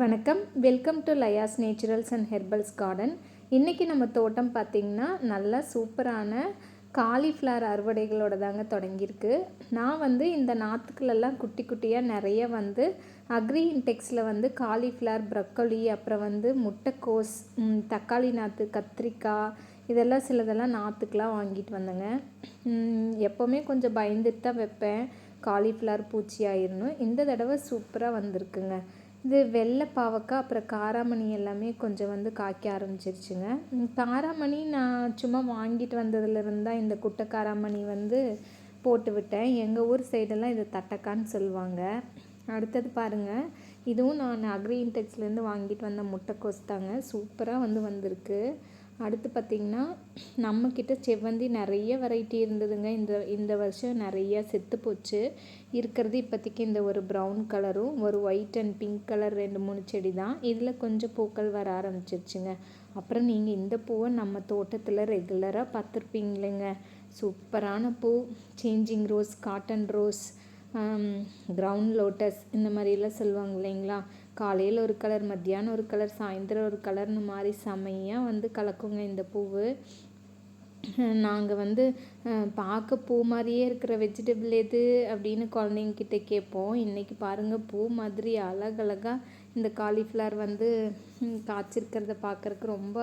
வணக்கம். Welcome to Laya's naturals and herbals garden இன்றைக்கி நம்ம தோட்டம் பார்த்திங்கன்னா நல்லா சூப்பரான காலிஃப்ளவர் அறுவடைகளோட தாங்க தொடங்கியிருக்கு. நான் வந்து இந்த நாற்றுக்களெல்லாம் குட்டி குட்டியாக நிறைய வந்து அக்ரி இன்டெக்ஸில் வந்து காலிஃப்ளவர் ப்ரக்கோலி அப்புறம் வந்து முட்டைக்கோஸ் தக்காளி நாற்று கத்திரிக்காய் இதெல்லாம் சிலதெல்லாம் நாற்றுக்கெலாம் வாங்கிட்டு வந்தேங்க. எப்போவுமே கொஞ்சம் பயந்துட்டு தான் வைப்பேன். காலிஃப்ளவர் பூச்சி ஆயிடணும் இந்த தடவை சூப்பராக வந்திருக்குங்க. இது வெள்ளை பாவக்காய் அப்புறம் காராமணி எல்லாமே கொஞ்சம் வந்து காய்க்க ஆரம்பிச்சிருச்சுங்க. காராமணி நான் சும்மா வாங்கிட்டு வந்ததுலேருந்து தான் இந்த குட்டை காராமணி வந்து போட்டு விட்டேன். எங்கள் ஊர் சைடெல்லாம் இது தட்டக்கான்னு சொல்லுவாங்க. அடுத்தது பாருங்கள் இதுவும் நான் அக்ரி இன்டெக்ஸ்லேருந்து வாங்கிட்டு வந்த முட்டைக்கோஸ் தாங்க. சூப்பராக வந்து வந்திருக்கு. அடுத்து பார்த்திங்கன்னா நம்மக்கிட்ட செவ்வந்தி நிறைய வெரைட்டி இருந்ததுங்க. இந்த இந்த வருஷம் நிறைய செத்து போச்சு. இருக்கிறது இப்போதைக்கு இந்த ஒரு ப்ரௌன் கலரும் ஒரு ஒயிட் அண்ட் பிங்க் கலர் ரெண்டு மூணு செடி தான். இதில் கொஞ்சம் பூக்கள் வர ஆரம்பிச்சிருச்சுங்க. அப்புறம் நீங்கள் இந்த பூவை நம்ம தோட்டத்தில் ரெகுலராக பார்த்துருப்பீங்களேங்க. சூப்பரான பூ changing rose cotton rose ground lotus இந்த மாதிரிலாம் சொல்லுவாங்க இல்லைங்களா? காலையில் ஒரு கலர் மத்தியானம் ஒரு கலர் சாயந்தரம் ஒரு கலர்னு மாதிரி செமையாக வந்து கலக்குங்க இந்த பூவு. நாங்கள் வந்து பார்க்க பூ மாதிரியே இருக்கிற வெஜிடபிள் எது அப்படின்னு குழந்தைங்கக்கிட்ட கேட்போம். இன்றைக்கி பாருங்கள் பூ மாதிரி அழகழகாக இந்த காலிஃப்ளவர் வந்து காய்ச்சிருக்கிறத பார்க்குறக்கு ரொம்ப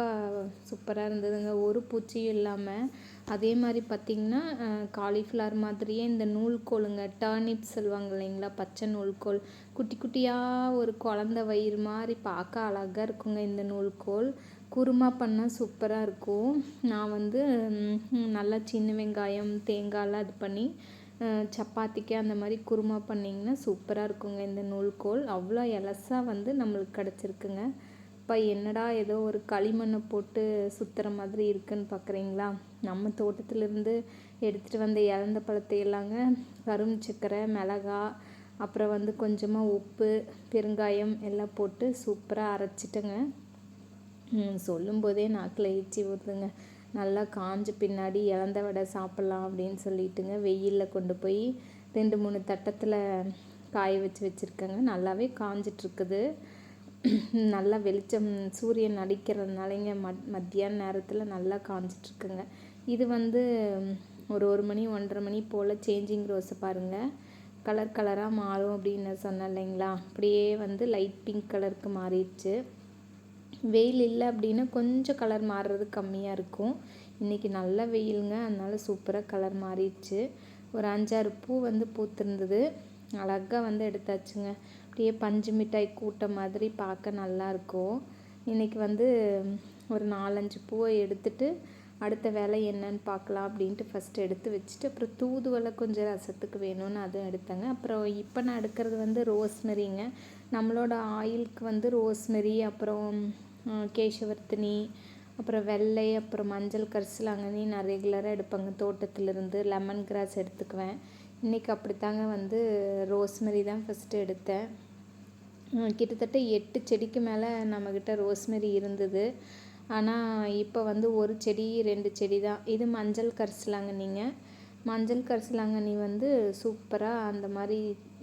சூப்பராக இருந்ததுங்க. ஒரு பூச்சியும் இல்லாமல் அதே மாதிரி பார்த்திங்கன்னா காலிஃப்ளவர் மாதிரியே இந்த நூல்கோலுங்க டர்னிப் சொல்லுவாங்க இல்லைங்களா? பச்சை நூல்கோல் குட்டி குட்டியாக ஒரு குழந்த வயிறு மாதிரி பார்க்க அழகாக இருக்குங்க இந்த நூல்கோல் குருமா பண்ணால் சூப்பராக இருக்கும். நான் வந்து நல்லா சின்ன வெங்காயம் தேங்காயெலாம் இது பண்ணி சப்பாத்திக்கு அந்த மாதிரி குருமா பண்ணிங்கன்னா சூப்பராக இருக்குங்க இந்த நூல்கோல். அவ்வளோ எலசாக வந்து நம்மளுக்கு கிடச்சிருக்குங்க. இப்போ என்னடா ஏதோ ஒரு களிமண்ணை போட்டு சுற்றுற மாதிரி இருக்குன்னு பார்க்குறீங்களா நம்ம தோட்டத்திலேருந்து எடுத்துகிட்டு வந்த இழந்த பழத்தை எல்லாங்க கரும் சக்கரை மிளகா அப்புறம் வந்து கொஞ்சமாக உப்பு பெருங்காயம் எல்லாம் போட்டு சூப்பராக அரைச்சிட்டேங்க. சொல்லும்போதே நாக்கில் எச்சி ஊற்றுங்க நல்லா காஞ்ச பின்னாடி இழந்த வடை சாப்பிட்லாம் அப்படின்னு சொல்லிட்டுங்க. வெயிலில் கொண்டு போய் ரெண்டு மூணு தட்டத்தில் காய வச்சு வச்சுருக்கேங்க. நல்லாவே காஞ்சிட்ருக்குது. நல்லா வெளிச்சம் சூரியன் அடிக்கிறதுனாலங்க மத் மத்தியான நேரத்தில் நல்லா காஞ்சிட்ருக்குங்க. இது வந்து ஒரு ஒரு மணி ஒன்றரை மணி போல் சேஞ்சிங் ரோஸை பாருங்கள் கலர் கலராக மாறும் அப்படின்னு சொன்னேன் இல்லைங்களா? அப்படியே வந்து லைட் பிங்க் கலருக்கு மாறிடுச்சு. வெயில் இல்லை அப்படின்னா கொஞ்சம் கலர் மாறுறது கம்மியாக இருக்கும். இன்றைக்கி நல்ல வெயிலுங்க அதனால் சூப்பராக கலர் மாறிடுச்சு. ஒரு அஞ்சாறு பூ வந்து பூத்திருந்தது. அழகாக வந்து எடுத்தாச்சுங்க. அப்படியே பஞ்சு மிட்டாய் கூட்டம் மாதிரி பார்க்க நல்லாயிருக்கும் இன்றைக்கி வந்து ஒரு நாலஞ்சு பூவை எடுத்துட்டு அடுத்த வேலை என்னன்னு பார்க்கலாம் அப்படின்ட்டு ஃபஸ்ட்டு எடுத்து வச்சுட்டு அப்புறம் தூதுவலை கொஞ்சம் ரசத்துக்கு வேணும்னு அதுவும் எடுத்தேங்க. அப்புறம் இப்போ நான் எடுக்கிறது வந்து ரோஸ்மெரிங்க நம்மளோட ஆயிலுக்கு வந்து ரோஸ்மெரி அப்புறம் கேசவர்த்தினி அப்புறம் வெள்ளை அப்புறம் மஞ்சள் கரிசலாங்கண்ணி நான் ரெகுலராக எடுப்பேங்க. தோட்டத்திலேருந்து லெமன் கிராஸ் எடுத்துக்குவேன். இன்றைக்கி அப்படித்தாங்க வந்து ரோஸ்மெரி தான் ஃபஸ்ட்டு எடுத்தேன். கிட்டத்தட்ட எட்டு செடிக்கு மேலே நம்மக்கிட்ட ரோஸ்மெரி இருந்தது. ஆனால் இப்போ வந்து ஒரு செடி ரெண்டு செடி தான். இது மஞ்சள் கரிசலாங்கண்ணிங்க. மஞ்சள் கரிசலாங்கண்ணி வந்து சூப்பராக அந்த மாதிரி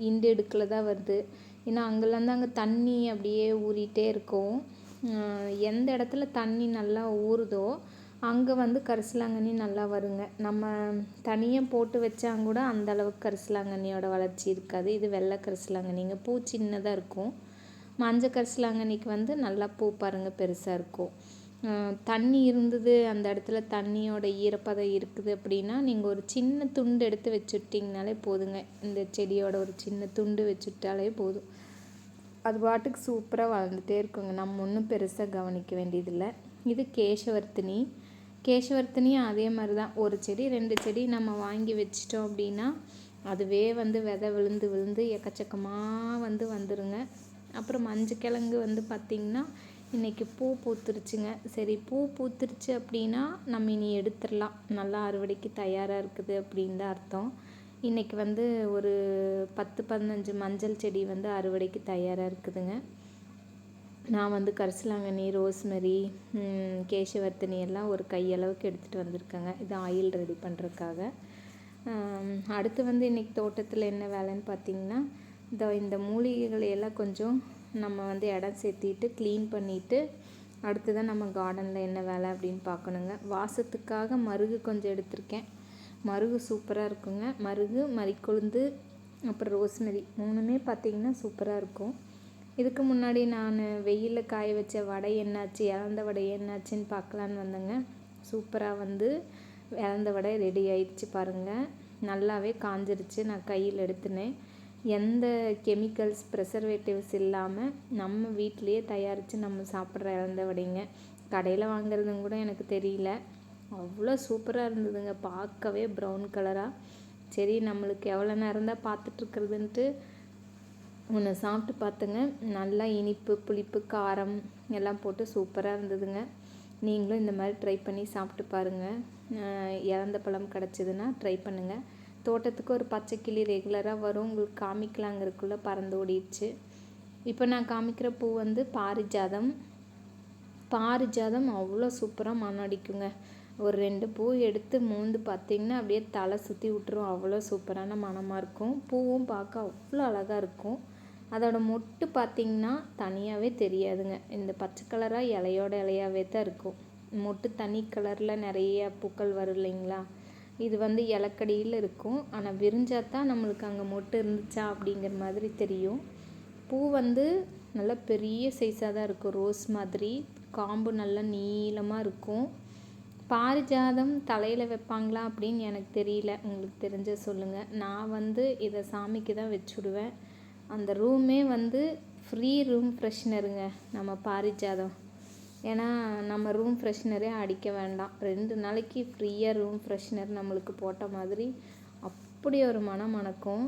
இண்டு இடுக்கில் தான் வருது. ஏன்னா அங்கெல்லாம் அங்கே தண்ணி அப்படியே ஊறிட்டே இருக்கும். எந்த இடத்துல தண்ணி நல்லா ஊறுதோ அங்கே வந்து கரிசலாங்கண்ணி நல்லா வருங்க. நம்ம தனியாக போட்டு வச்சாங்க கூட அந்த அளவுக்கு கரிசலாங்கண்ணியோட வளர்ச்சி இருக்காது. இது வெள்ளை கரிசலாங்கண்ணிங்க. பூ சின்னதாக இருக்கும். மஞ்சள் கரிசலாங்கண்ணிக்கு வந்து நல்லா பூ பாருங்கள் பெருசாக இருக்கும். தண்ணி இருந்தது அந்த இடத்துல தண்ணியோட ஈரப்பதம் இருக்குது அப்படின்னா நீங்கள் ஒரு சின்ன துண்டு எடுத்து வச்சுட்டிங்கனாலே போதுங்க. இந்த செடியோட ஒரு சின்ன துண்டு வச்சுட்டாலே போதும். அது பாட்டுக்கு சூப்பராக வளர்ந்துட்டே இருக்குங்க. நம்ம ஒன்றும் பெருசாக கவனிக்க வேண்டியதில்லை. இது கேசவர்த்தினி. கேசவர்த்தினியும் அதே மாதிரி தான் ஒரு செடி ரெண்டு செடி நம்ம வாங்கி வச்சிட்டோம் அப்படின்னா அதுவே வந்து விதை விழுந்து விழுந்து எக்கச்சக்கமாக வந்து வந்துருங்க. அப்புறம் மஞ்சள் கிழங்கு வந்து பார்த்திங்கன்னா இன்றைக்கி பூ பூத்துருச்சுங்க. சரி பூ பூத்துருச்சு அப்படின்னா நம்ம இனி எடுத்துடலாம். நல்லா அறுவடைக்கு தயாராக இருக்குது அப்படின்னு தான் அர்த்தம். இன்றைக்கி வந்து ஒரு பத்து பதினஞ்சு மஞ்சள் செடி வந்து அறுவடைக்கு தயாராக இருக்குதுங்க. நான் வந்து கரிசலாங்கண்ணி ரோஸ்மெரி ம், கேசவர்த்தினி எல்லாம் ஒரு கையளவுக்கு எடுத்துகிட்டு வந்திருக்கேங்க. இது ஆயில் ரெடி பண்ணுறதுக்காக அடுத்து வந்து இன்றைக்கி தோட்டத்தில் என்ன வேலைன்னு பார்த்தீங்கன்னா இந்த இந்த மூலிகைகளை எல்லாம் கொஞ்சம் நம்ம வந்து இடம் சேர்த்திட்டு க்ளீன் பண்ணிவிட்டு அடுத்து தான் நம்ம கார்டனில் என்ன வேலை அப்படின்னு பார்க்கணுங்க. வாசத்துக்காக மருகு கொஞ்சம் எடுத்திருக்கேன். மருகு சூப்பராக இருக்குங்க. மருகு மறிக்கொழுந்து அப்புறம் ரோஸ்மெரி மூணுமே பார்த்திங்கன்னா சூப்பராக இருக்கும். இதுக்கு முன்னாடி நான் வெயிலில் காய வச்ச வடை என்னாச்சு இறந்த வடை என்னாச்சுன்னு பார்க்கலான்னு வந்தேங்க. சூப்பராக வந்து இறந்த வடை ரெடி ஆயிடுச்சு பாருங்கள் நல்லாவே காஞ்சிருச்சு நான் கையில் எடுத்துனேன். எந்த கெமிக்கல்ஸ் ப்ரெசர்வேட்டிவ்ஸ் இல்லாமல் நம்ம வீட்டிலையே தயாரித்து நம்ம சாப்பிட்ற இறந்த வடைங்க. கடையில் வாங்குறதும் கூட எனக்கு தெரியல. அவ்வளோ சூப்பராக இருந்ததுங்க. பார்க்கவே ப்ரௌன் கலராக சரி நம்மளுக்கு எவ்வளோ நேரம் தான் பார்த்துட்ருக்குறதுன்ட்டு ஒன்று சாப்பிட்டு பார்த்துங்க. நல்லா இனிப்பு புளிப்பு காரம் எல்லாம் போட்டு சூப்பராக இருந்ததுங்க. நீங்களும் இந்த மாதிரி ட்ரை பண்ணி சாப்பிட்டு பாருங்கள் இறந்த பழம் கிடச்சிதுன்னா ட்ரை பண்ணுங்கள் தோட்டத்துக்கு ஒரு பச்சை கிளி ரெகுலராக வரும். உங்களுக்கு காமிக்கலாங்கிறதுக்குள்ளே பறந்து ஓடிடுச்சு. இப்போ நான் காமிக்கிற பூ வந்து பாரிஜாதம். பாரிஜாதம் அவ்வளோ சூப்பராக மணம் அடிக்குங்க. ஒரு ரெண்டு பூ எடுத்து மூந்து பார்த்திங்கன்னா அப்படியே தலை சுற்றி விட்டுரும். அவ்வளோ சூப்பரான மணமாக இருக்கும். பூவும் பார்க்க அவ்வளோ அழகாக இருக்கும். அதோட மொட்டு பார்த்திங்கன்னா தனியாகவே தெரியாதுங்க. இந்த பச்சை கலராக இலையோட இலையாகவே தான் இருக்கும். மொட்டு தனி கலரில் நிறைய பூக்கள் வரும் இல்லைங்களா? இது வந்து இலக்கடியில் இருக்கும். ஆனால் விரிஞ்சால் தான் நம்மளுக்கு அங்கே மொட்டு இருந்துச்சா அப்படிங்கிற மாதிரி தெரியும். பூ வந்து நல்லா பெரிய சைஸாக தான் இருக்கும். ரோஸ் மாதிரி. காம்பு நல்லா நீளமாக இருக்கும். பாரிஜாதம் தலையில் வைப்பாங்களா அப்படின்னு எனக்கு தெரியல. உங்களுக்கு தெரிஞ்ச சொல்லுங்கள் நான் வந்து இதை சாமிக்கு தான் வச்சுடுவேன். அந்த ரூமே வந்து ஃப்ரீ ரூம் ஃப்ரெஷ்னருங்க நம்ம பாரிஜாதம். ஏன்னா நம்ம ரூம் ஃப்ரெஷ்னரே அடிக்க வேண்டாம். ரெண்டு நாளைக்கு ஃப்ரீயாக ரூம் ஃப்ரெஷ்னர் நம்மளுக்கு போட்ட மாதிரி அப்படி ஒரு மனம் மணக்கும்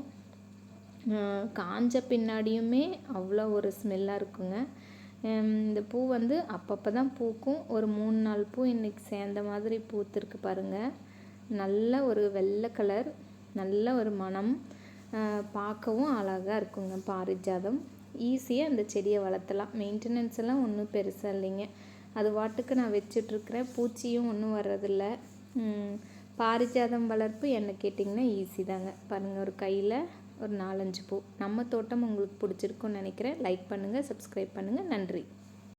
காஞ்ச பின்னாடியுமே அவ்வளோ ஒரு ஸ்மெல்லாக இருக்குங்க. இந்த பூ வந்து அப்பப்போ தான் பூக்கும். ஒரு மூணு நாள் பூ இன்றைக்கி சேர்ந்த மாதிரி பூத்துருக்கு பாருங்கள் நல்ல ஒரு வெள்ளை கலர் நல்ல ஒரு மனம் பார்க்கவும் அழகாக இருக்குங்க பாரிஜாதம். ஈஸியாக அந்த செடியை வளர்த்தலாம். மெயின்டெனன்ஸ் எல்லாம் ஒன்றும் பெருசாக இல்லைங்க. அது வாட்டுக்கு நான் வச்சிட்ருக்கிறேன் பூச்சியும் ஒன்றும் வர்றதில்ல. பாரிஜாதம் வளர்ப்பு என்ன கேட்டிங்கன்னா ஈஸி தாங்க. பாருங்கள் ஒரு கையில் ஒரு நாலஞ்சு பூ. நம்ம தோட்டம் உங்களுக்கு பிடிச்சிருக்குன்னு நினைக்கிறேன். லைக் பண்ணுங்கள் சப்ஸ்கிரைப் பண்ணுங்கள் நன்றி.